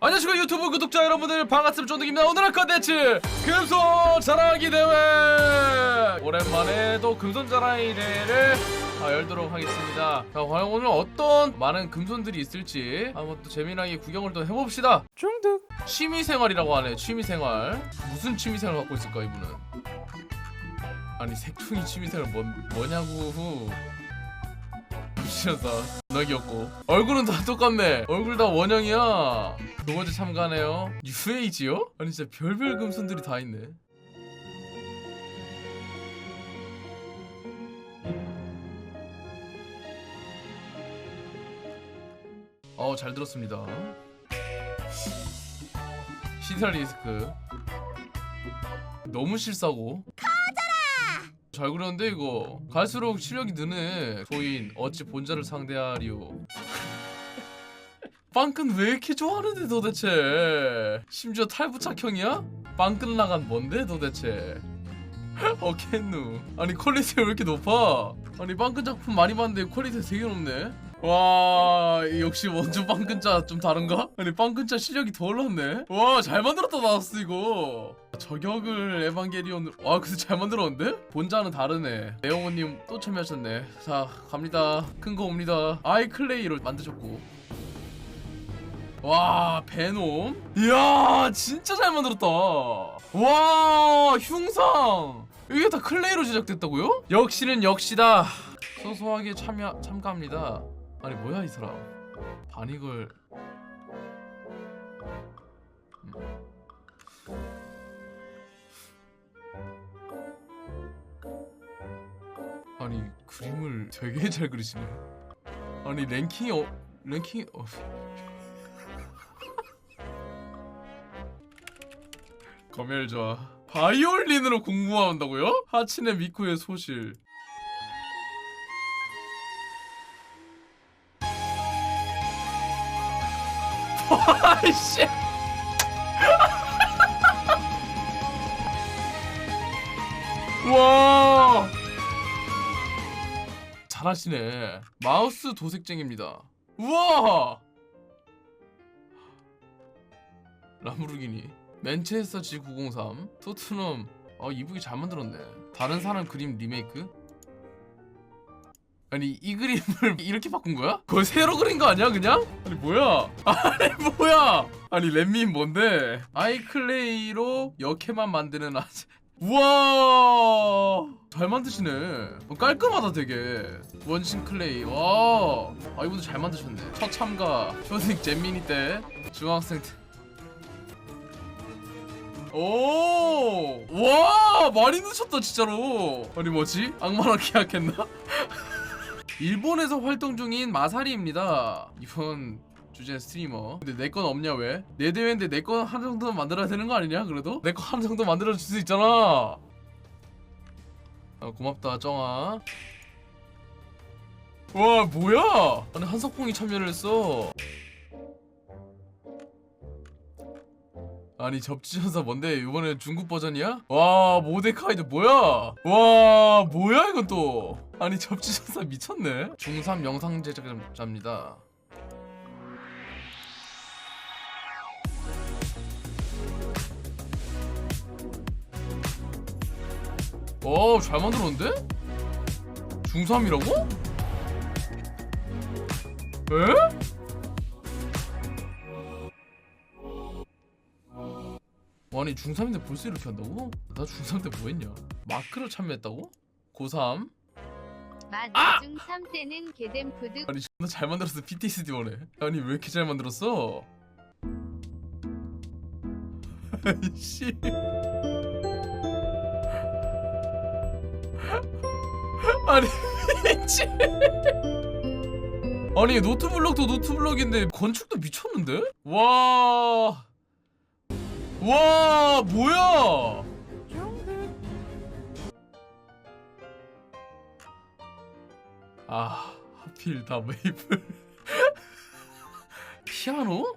안녕하십니까 유튜브 구독자 여러분들. 반갑습니다. 쫀득입니다. 오늘의 컨텐츠 금손 자랑하기 대회. 오랜만에 또 금손 자랑하기 대회를 아, 열도록 하겠습니다. 자 과연 오늘 어떤 많은 금손들이 있을지 한번 또 재미나게 구경을 또 해봅시다. 중득. 취미생활이라고 하네 취미생활. 무슨 취미생활 갖고 있을까 이분은? 아니 색퉁이 취미생활 뭐, 뭐냐고 미쳤다 나 귀엽고. 얼굴은 다 똑같네. 얼굴 다 원형이야. 두 번째 참가네요. UAG요? 아니 진짜 별별 금손들이 다 있네. 어잘 들었습니다. 시설 리스크. 너무 실사고 잘 그렸는데 이거. 갈수록 실력이 느네. 소인 어찌 본자를 상대하리오 빵끈 왜 이렇게 좋아하는데 도대체? 심지어 탈부착형이야? 빵끈 나간 뭔데 도대체? 어켄누. 아니 퀄리티가 왜 이렇게 높아? 아니 빵끈 작품 많이 봤는데 퀄리티 되게 높네 와 역시 원조 빵끈자 좀 다른가? 아니 빵끈자 실력이 더 올랐네? 와 잘 만들었다 나왔어 이거. 저격을 에반게리온으로 와 근데 잘 만들었는데? 본자는 다르네. 네오모님 또 참여하셨네. 자 갑니다. 큰 거 옵니다. 아이클레이로 만드셨고. 와 베놈. 이야 진짜 잘 만들었다. 와 흉상. 이게 다 클레이로 제작됐다고요? 역시는 역시다. 소소하게 참여 참가합니다 아니 뭐야 이 사람. 반익을 음. 아니 그림을 되게 잘 그리시네. 아니 랭킹이 어 랭킹이 어. 검열 좋아. 바이올린으로 공부한다고요? 하치네 미쿠의 소실 아이씨 와. 잘하시네. 마우스 도색쟁입니다. 우와! 라무르기니 맨체스터 G903 토트넘. 어 이북이 잘 만들었네. 다른 사람 그림 리메이크? 아니 이 그림을 이렇게 바꾼 거야? 그걸 새로 그린 거 아니야 그냥? 아니 뭐야? 아니 뭐야? 아니 렛민 뭔데? 아이클레이로 역해만 만드는 아 우와! 잘 만드시네. 어, 깔끔하다 되게. 원신 클레이. 와아 이분도 잘 만드셨네. 첫 참가. 초등 잼미니 때. 중학생 때. 오! 와! 많이 넣으셨다 진짜로. 아니 뭐지? 악마랑 계약했나? 일본에서 활동 중인 마사리입니다. 이번 주제 스트리머. 근데 내 건 없냐 왜? 내 대회인데 내건한 정도는 만들어야 되는 거 아니냐 그래도? 내거한 정도 만들어 줄 수 있잖아. 아, 고맙다 정아. 와 뭐야? 아니 한석봉이 참여를 했어 아니 접지전사 뭔데 이번에 중국 버전이야? 와 모데카이드 뭐야? 와 뭐야 이건 또 아니 접지전사 미쳤네 중3 영상 제작자입니다 어잘 만들었는데? 중3이라고? 에? 아니 중3 인데 벌써 이렇게 한다고? 나 중3 때 뭐했냐? 마크로 참여했다고? 고3? 만 중3 때는 게덴푸드 아니 존나 잘 만들었어 PTSD 원해 아니 왜 이렇게 잘 만들었어? 아이씨 아니 미치 아니 노트블럭도 노트블럭인데 건축도 미쳤는데? 와... 와 뭐야? 아 하필 다 메이플 피아노?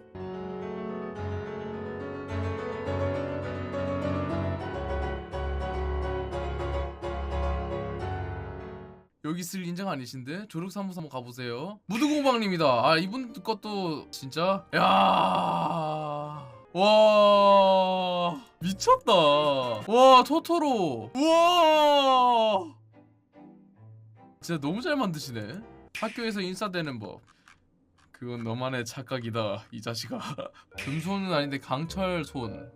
여기 쓸 인정 아니신데? 조력사무소 한번 가보세요. 무드공방님이다. 아 이분 것도 진짜? 야. 와 미쳤다. 와 토토로. 우와. 진짜 너무 잘 만드시네. 학교에서 인싸되는 법. 그건 너만의 착각이다 이 자식아. 금손은 아닌데 강철 손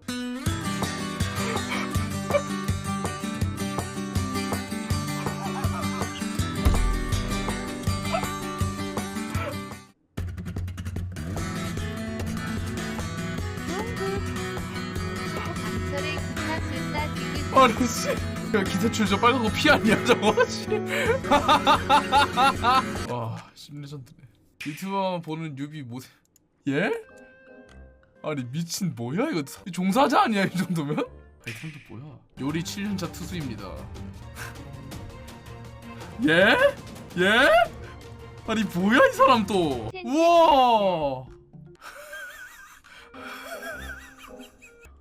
아니 씨. 야, 기세출 저 빨간 거 피 아니야 저거 씨. 와 심레전드네. 유튜버만 보는 뉴비 모세. 예? 아니 미친 뭐야 이거? 이 종사자 아니야 이 정도면? 아이템도 뭐야? 요리 7년차 투수입니다. 예? 예? 아니 뭐야 이 사람 또? 우와!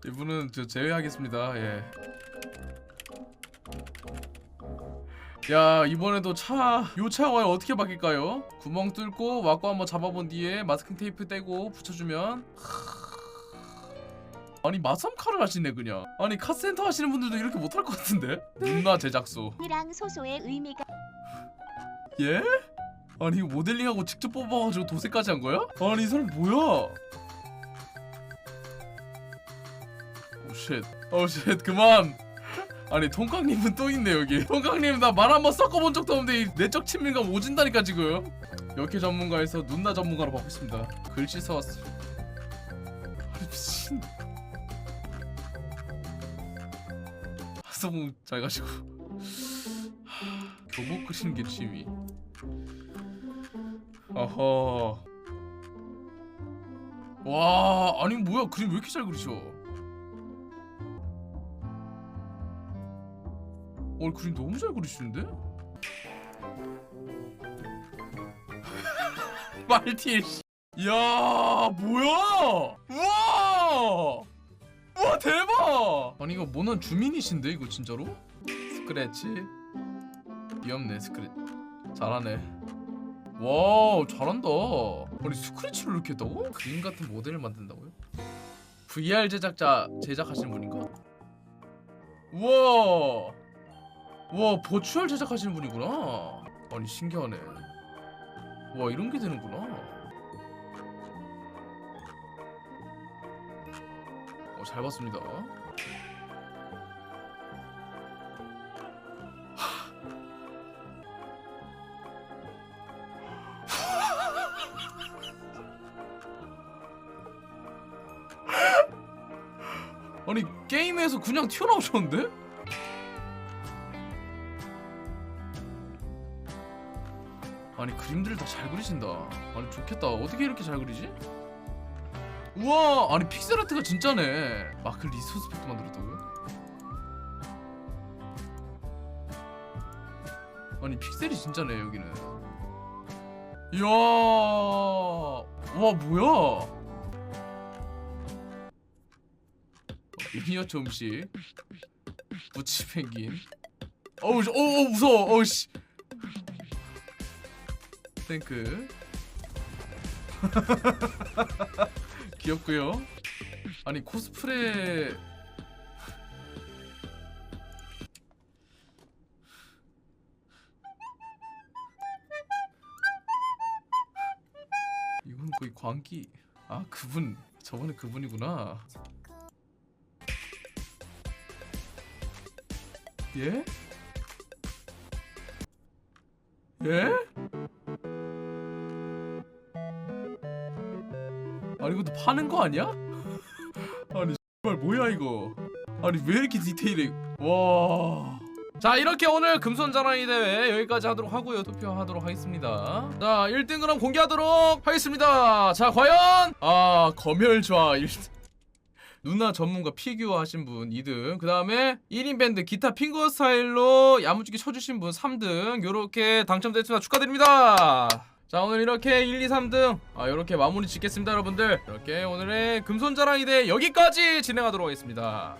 이분은 저 제외하겠습니다. 예 야 이번에도 차 요차 와이 어떻게 바뀔까요? 구멍 뚫고 와꾸 한번 잡아본 뒤에 마스킹 테이프 떼고 붙여주면 아니 마삼카를 하시네 그냥 아니 카센터 하시는 분들도 이렇게 못할 것 같은데 누나 제작소 이랑 소소의 의미가 예? 아니 이거 모델링하고 직접 뽑아가지고 도색까지 한 거야? 아니 이 사람 뭐야? 오쉣 오쉣 그만 아니 통깡님은 또 있네 여기. 통깡님 나 말 한번 섞어본 적도 없는데 이 내적 친밀감 오진다니까 지금. 역회 전문가에서 눈나 전문가로 바꿨습니다. 글씨 써왔어 아니 미친. 하성우 잘 가시고. 하, 교복 그리는 게 취미. 어허 와 아니 뭐야. 그림 왜 이렇게 잘 그리셔 어 그림 너무 잘 그리시는데? 말티 야 뭐야 우와 우와 대박 아니 이거 모난 주민이신데 이거 진짜로? 스크래치 귀엽네 스크래 잘하네 와 잘한다 아니 스크래치를 이렇게 했다고? 그림 같은 모델을 만든다고요? VR 제작자 제작하시는 분인가? 우와 우 와 버추얼 제작하시는 분이구나. 아니 신기하네. 와 이런 게 되는구나. 어, 잘 봤습니다. 아니 게임에서 그냥 튀어나오셨는데? 아니 그림들을 다 잘 그리신다. 아니 좋겠다. 어떻게 이렇게 잘 그리지? 우와! 아니 픽셀 아트가 진짜네. 마크 리소스 팩도 만들었다고요? 아니 픽셀이 진짜네 여기는. 이야! 와 뭐야? 미니어처 음식. 부치 펭귄. 어우 씨, 어우 무서워. 어우 씨 탱크. 귀엽고요. 아니 코스프레. 이건 거의 광기. 아 그분. 저번에 그분이구나. 예? 예? 아니 이것도 파는 거 아니야? 아니 정말 뭐야 이거? 아니 왜 이렇게 디테일이 와. 자 이렇게 오늘 금손자랑이 대회 여기까지 하도록 하고요. 투표하도록 하겠습니다. 자 1등 그럼 공개하도록 하겠습니다. 자 과연? 아 검열좌 1등. 누나 전문가 피규어 하신 분 2등. 그 다음에 1인 밴드 기타 핑거 스타일로 야무지게 쳐주신 분 3등. 요렇게 당첨됐습니다 축하드립니다 자 오늘 이렇게 1, 2, 3등 아 요렇게 마무리 짓겠습니다 여러분들. 이렇게 오늘의 금손자랑이 대 여기까지 진행하도록 하겠습니다